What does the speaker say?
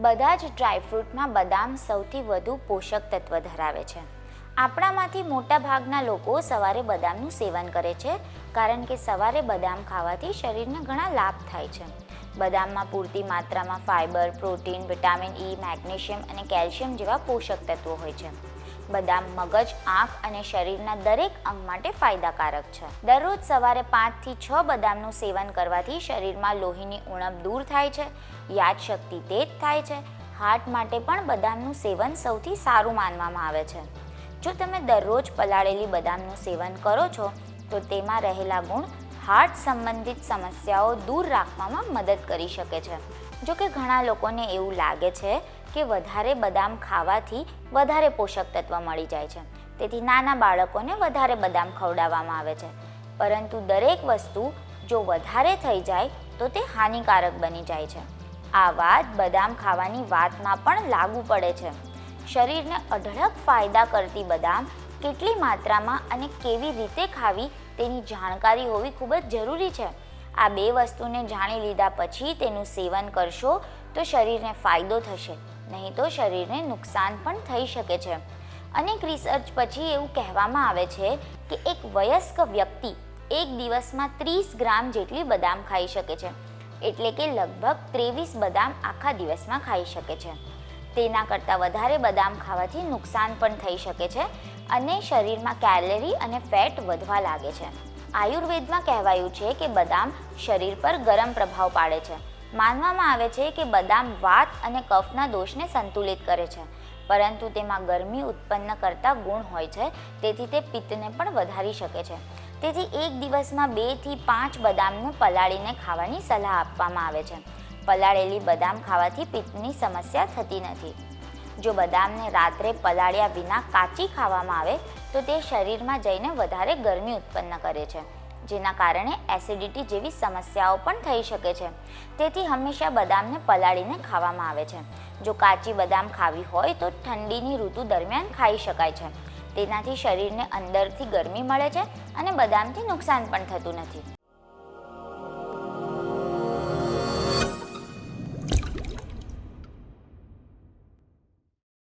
બધા જ ડ્રાયફ્રૂટમાં બદામ સૌથી વધુ પોષક તત્વ ધરાવે છે. આપણામાંથી મોટા ભાગના લોકો સવારે બદામનું સેવન કરે છે, કારણ કે સવારે બદામ ખાવાથી શરીરને ઘણા લાભ થાય છે. બદામમાં પૂરતી માત્રામાં fibre protein vitamin E magnesium અને કેલ્શિયમ જેવા પોષક તત્વો હોય છે. બદામ મગજ, આંખ અને શરીરના દરેક અંગ માટે ફાયદાકારક છે. દરરોજ સવારે પાંચથી છ બદામનું સેવન કરવાથી શરીરમાં લોહીની ઉણપ દૂર થાય છે, યાદશક્તિ તેજ થાય છે. હાર્ટ માટે પણ બદામનું સેવન સૌથી સારું માનવામાં આવે છે. જો તમે દરરોજ પલાળેલી બદામનું સેવન કરો છો, તો તેમાં રહેલા ગુણ હાર્ટ સંબંધિત સમસ્યાઓ દૂર રાખવામાં મદદ કરી શકે છે. જો કે ઘણા લોકોને એવું લાગે છે કે વધારે બદામ ખાવાથી વધારે પોષક તત્વ મળી જાય છે. તેથી નાના બાળકોને વધારે બદામ ખવડાવવામાં આવે છે. પરંતુ દરેક વસ્તુ જો વધારે થઈ જાય, તો તે હાનિકારક બની જાય છે. આ વાત બદામ ખાવાની વાતમાં પણ લાગુ પડે છે. શરીરને અઢળક ફાયદા કરતી બદામ કેટલી માત્રામાં અને કેવી રીતે ખાવી તેની જાણકારી હોવી ખૂબ જ જરૂરી છે. આ બે વસ્તુને જાણી લીધા પછી તેનું સેવન કરશો તો શરીરને ફાયદો થશે. નહીં તો શરીરને નુકસાન પણ થઈ શકે છે. અનેક રિસર્ચ પછી એવું કહેવામાં આવે છે કે એક વયસ્ક વ્યક્તિ એક દિવસમાં ત્રીસ ગ્રામ જેટલી બદામ ખાઈ શકે છે. એટલે કે લગભગ ત્રેવીસ બદામ આખા દિવસમાં ખાઈ શકે છે. તેના કરતાં વધારે બદામ ખાવાથી નુકસાન પણ થઈ શકે છે અને શરીરમાં કેલરી અને ફેટ વધવા લાગે છે. આયુર્વેદમાં કહેવાયું છે કે બદામ શરીર પર ગરમ પ્રભાવ પાડે છે. માનવામાં આવે છે કે બદામ વાત અને કફના દોષને સંતુલિત કરે છે. પરંતુ તેમાં ગરમી ઉત્પન્ન કરતા ગુણ હોય છે, તેથી તે પિત્તને પણ વધારી શકે છે. તેથી એક દિવસમાં બેથી પાંચ બદામને પલાળીને ખાવાની સલાહ આપવામાં આવે છે. પલાળેલી બદામ ખાવાથી પિત્તની સમસ્યા થતી નથી. જો બદામને રાત્રે પલાળ્યા વિના કાચી ખાવામાં આવે, તો તે શરીરમાં જઈને વધારે ગરમી ઉત્પન્ન કરે છે. જેના કારણે એસિડિટી જેવી સમસ્યાઓ પણ થઈ શકે છે. તેથી હંમેશા બદામને પલાળીને ખાવામાં આવે છે. જો કાચી બદામ ખાવી હોય તો ઠંડીની ઋતુ દરમિયાન ખાઈ શકાય છે. તેનાથી શરીરને અંદરથી ગરમી મળે છે અને બદામથી નુકસાન પણ થતું નથી.